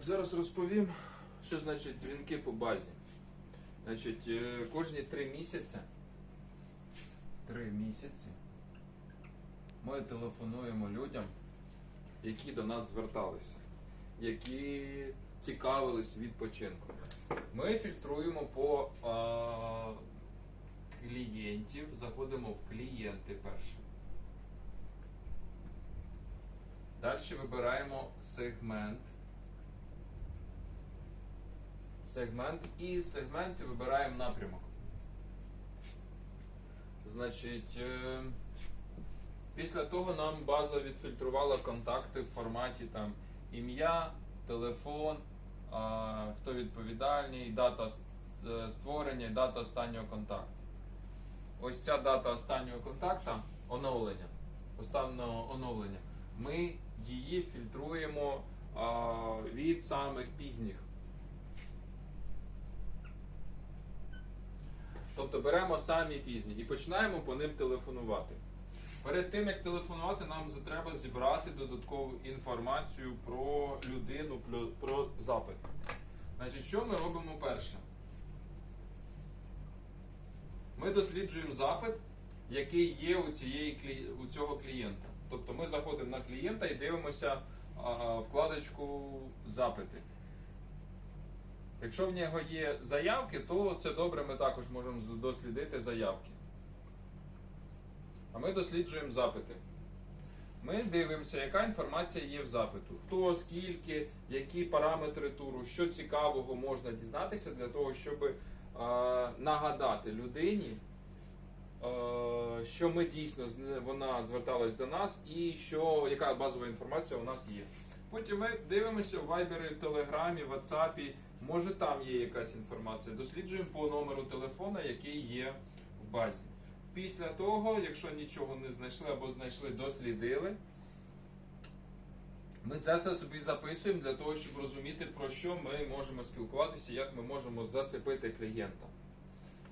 Так, зараз розповім, що значить дзвінки по базі. Значить, е, кожні три місяці. Три місяці ми телефонуємо людям, які до нас зверталися, які цікавились відпочинком. Ми фільтруємо по а, клієнтів, заходимо в клієнти перше. Далі вибираємо сегмент. Сегмент і в сегменті вибираємо напрямок. Значить, е, після того нам база відфільтрувала контакти в форматі там ім'я, телефон, хто відповідальний, дата е, створення і дата останнього контакту. Ось ця дата останнього контакту оновлення. Останнього оновлення. Ми її фільтруємо від самих пізніх. Тобто беремо самі пізні і починаємо по ним телефонувати. Перед тим як телефонувати, нам треба зібрати додаткову інформацію про людину, про, запит. Значить, що ми робимо перше? Ми досліджуємо запит, який є у, цієї, у цього клієнта. Тобто ми заходимо на клієнта і дивимося вкладочку запити. Якщо в нього є заявки, то це добре, ми також можемо дослідити заявки. А ми досліджуємо запити. Ми дивимося, яка інформація є в запиту. Хто, скільки, які параметри туру, що цікавого можна дізнатися для того, щоб е, нагадати людині, е, що ми дійсно вона зверталась до нас і що, яка базова інформація у нас є. Потім ми дивимося в Viber, Телеграмі, WhatsApp, може там є якась інформація. Досліджуємо по номеру телефона, який є в базі. Після того, якщо нічого не знайшли або знайшли, дослідили. Ми це все собі записуємо для того, щоб розуміти, про що ми можемо спілкуватися, як ми можемо зацепити клієнта.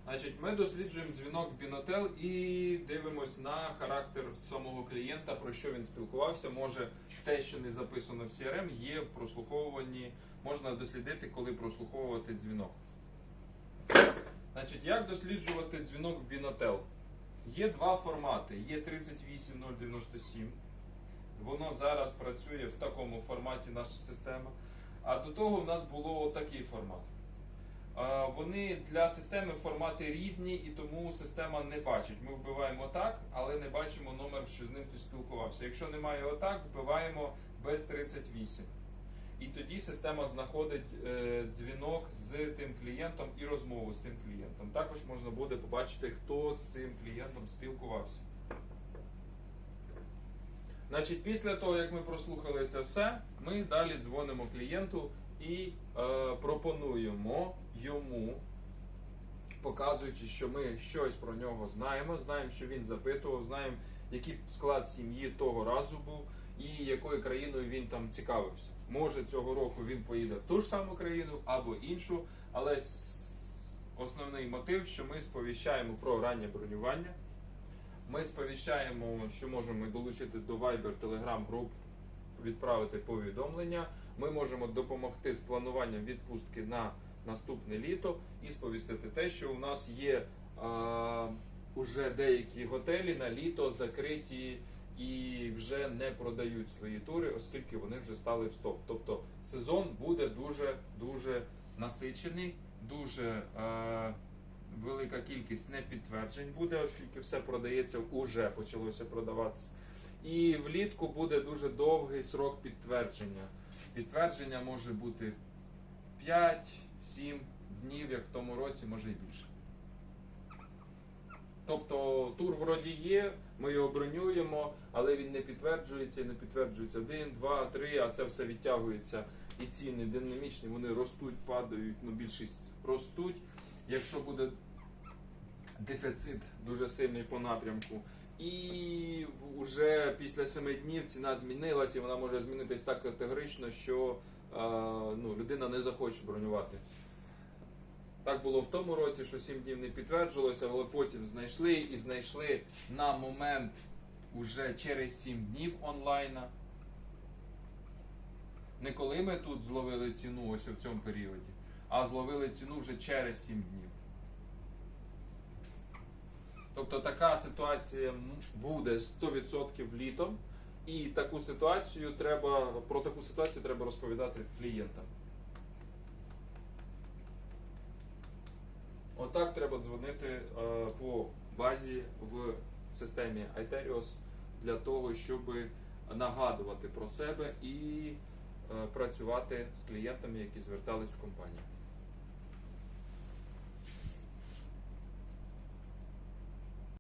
Значить, ми досліджуємо дзвінок Бінотел і дивимось на характер самого клієнта, про що він спілкувався. Може, те, що не записано в CRM, є в прослуховуванні, можна дослідити, коли прослуховувати дзвінок. Значить, як досліджувати дзвінок в Бінотел? Є два формати. Є 38097. Воно зараз працює в такому форматі наша система. А до того в нас було такий формат. Вони для системи формати різні, і тому система не бачить. Ми вбиваємо так, але не бачимо номер, що з ним хтось спілкувався. Якщо немає отак, вбиваємо без 38. І тоді система знаходить е, дзвінок з тим клієнтом і розмову з тим клієнтом. Також можна буде побачити, хто з цим клієнтом спілкувався. Значить, після того, як ми прослухали це все, ми далі дзвонимо клієнту і е, пропонуємо йому, показуючи, що ми щось про нього знаємо, знаємо, що він запитував, знаємо, який склад сім'ї того разу був і якою країною він там цікавився. Може, цього року він поїде в ту ж саму країну або іншу, але основний мотив, що ми сповіщаємо про раннє бронювання. Ми сповіщаємо, що можемо долучити до Viber Telegram груп, відправити повідомлення. Ми можемо допомогти з плануванням відпустки на наступне літо і сповістити те, що у нас є а, уже деякі готелі на літо закриті і вже не продають свої тури, оскільки вони вже стали в стоп. Тобто сезон буде дуже дуже насичений, дуже е, велика кількість непідтверджень буде, оскільки все продається, уже почалося продаватися. І влітку буде дуже довгий срок підтвердження. Підтвердження може бути 5-7 днів, як в тому році, може і більше. Тобто тур вроді є, ми його бронюємо, але він не підтверджується і не підтверджується один, два, три, а це все відтягується. І ціни динамічні, вони ростуть, падають, ну більшість ростуть. Якщо буде дефіцит дуже сильний по напрямку. І вже після семи днів ціна змінилась, і вона може змінитись так категорично, що е, ну, людина не захоче бронювати. Так було в тому році, що 7 днів не підтверджувалося, але потім знайшли і знайшли на момент уже через 7 днів онлайна. Не коли ми тут зловили ціну ось в цьому періоді, а зловили ціну вже через 7 днів. Тобто така ситуація буде 100% літом, і таку ситуацію треба про таку ситуацію треба розповідати клієнтам. Отак треба дзвонити е, по базі в системі Iterios для того, щоб нагадувати про себе і е, працювати з клієнтами, які звертались в компанію.